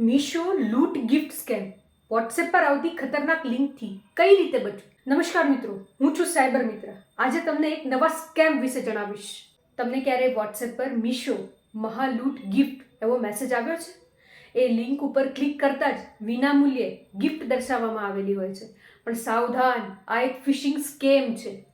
મીશો લૂંટ gift scam WhatsApp પર આવતી ખતરનાક લિંકથી કઈ રીતે બચવું? નમસ્કાર મિત્રો, હું છું સાયબર મિત્ર. આજે તમને એક નવા સ્કેમ વિશે જણાવીશ. તમને ક્યારેય વોટ્સએપ પર મીશો મહાલૂંટ ગિફ્ટ એવો મેસેજ આવ્યો છે? એ લિંક ઉપર ક્લિક કરતાં જ વિનામૂલ્યે ગિફ્ટ દર્શાવવામાં આવેલી હોય છે. પણ સાવધાન, આ એક ફિશિંગ સ્કેમ છે.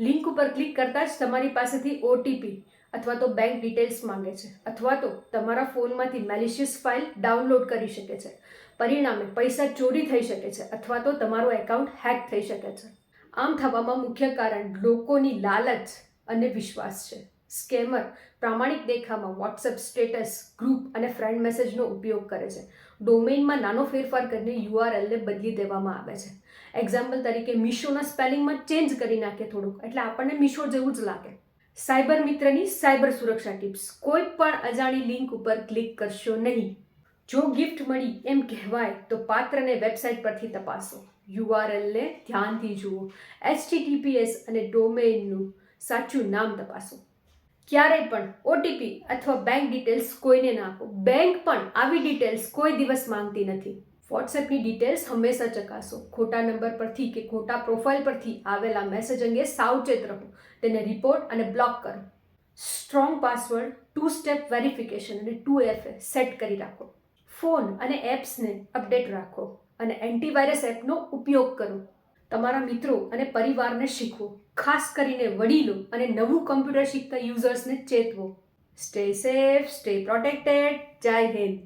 લિંક ઉપર ક્લિક કરતાં જ તમારી પાસેથી ઓટીપી અથવા તો બેંક ડિટેલ્સ માંગે છે, અથવા તો તમારા ફોનમાંથી મેલિશિયસ ફાઇલ ડાઉનલોડ કરી શકે છે. પરિણામે પૈસા ચોરી થઈ શકે છે, અથવા તો તમારું એકાઉન્ટ હેક થઈ શકે છે. આમ થવામાં મુખ્ય કારણ લોકોની લાલચ અને વિશ્વાસ છે. સ્કેમર પ્રામાણિક દેખામાં વોટ્સએપ સ્ટેટસ ગ્રુપ અને ફ્રેન્ડ મેસેજનો ઉપયોગ કરે છે. ડોમેઇનમાં નાનો ફેરફાર કરીને યુઆરએલને બદલી દેવામાં આવે છે. એક્ઝામ્પલ તરીકે મીશોના સ્પેલિંગમાં ચેન્જ કરી નાખે થોડુંક, એટલે આપણને મીશો જેવું જ લાગે. સાયબર મિત્રની સાયબર સુરક્ષા ટિપ્સ. કોઈ પણ અજાણી લિંક ઉપર ક્લિક કરશો નહીં. જો ગિફ્ટ મળી એમ કહેવાય તો પાત્રને વેબસાઇટ પરથી તપાસો. યુઆરએલને ધ્યાનથી જુઓ. એચટીટીપીએસ અને ડોમેઇનનું સાચું નામ તપાસો. ક્યારેય પણ ઓટીપી અથવા બેંક ડિટેલ્સ કોઈને ના આપો. બેંક પણ આવી ડિટેલ્સ કોઈ દિવસ માંગતી નથી. વોટ્સએપની ડિટેલ્સ હંમેશા ચકાસો. ખોટા નંબર પરથી કે ખોટા પ્રોફાઇલ પરથી આવેલા મેસેજ અંગે સાવચેત રહો. તેને રિપોર્ટ અને બ્લોક કરો. Strong password two step verification અને ટુ એફ સેટ કરી રાખો. ફોન અને એપ્સને અપડેટ રાખો અને એન્ટીવાયરસ એપનો ઉપયોગ કરો. તમારા મિત્રો અને પરિવારને શીખવો. ખાસ કરીને વડીલો અને નવું કમ્પ્યુટર શીખતા યુઝર્સને ચેતવો. Stay safe stay protected Jai Hind.